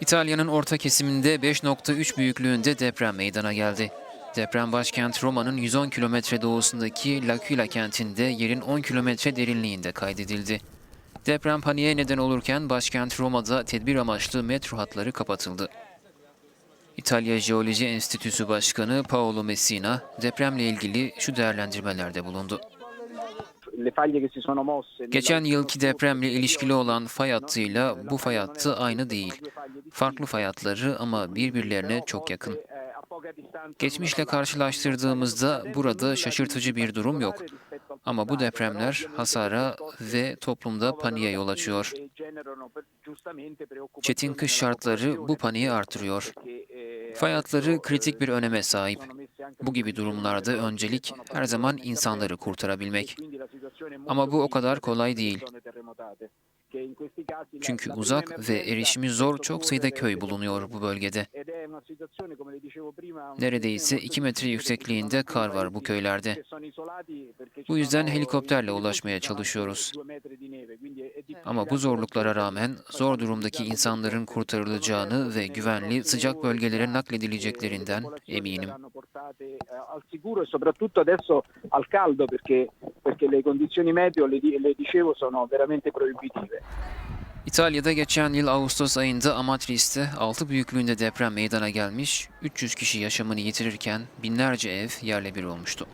İtalya'nın orta kesiminde 5.3 büyüklüğünde deprem meydana geldi. Deprem başkent Roma'nın 110 kilometre doğusundaki L'Aquila kentinde yerin 10 kilometre derinliğinde kaydedildi. Deprem paniğe neden olurken başkent Roma'da tedbir amaçlı metro hatları kapatıldı. İtalya Jeoloji Enstitüsü Başkanı Paolo Messina depremle ilgili şu değerlendirmelerde bulundu. Geçen yılki depremle ilişkili olan fay hattıyla bu fay hattı aynı değil. Farklı fay hatları ama birbirlerine çok yakın. Geçmişle karşılaştırdığımızda burada şaşırtıcı bir durum yok. Ama bu depremler hasara ve toplumda paniğe yol açıyor. Çetin kış şartları bu paniği artırıyor. Fay hatları kritik bir öneme sahip. Bu gibi durumlarda öncelik her zaman insanları kurtarabilmek. Ama bu o kadar kolay değil. Çünkü uzak ve erişimi zor çok sayıda köy bulunuyor bu bölgede. Neredeyse 2 metre yüksekliğinde kar var bu köylerde. Bu yüzden helikopterle ulaşmaya çalışıyoruz. Ama bu zorluklara rağmen zor durumdaki insanların kurtarılacağını ve güvenli sıcak bölgelere eminim. sicuro e adesso al caldo perché, perché le condizioni meteo, le dicevo, sono veramente proibitive. İtalya'da geçen yıl Ağustos ayında Amatrice'te 6 büyüklüğünde deprem meydana gelmiş, 300 kişi yaşamını yitirirken binlerce ev yerle bir olmuştu.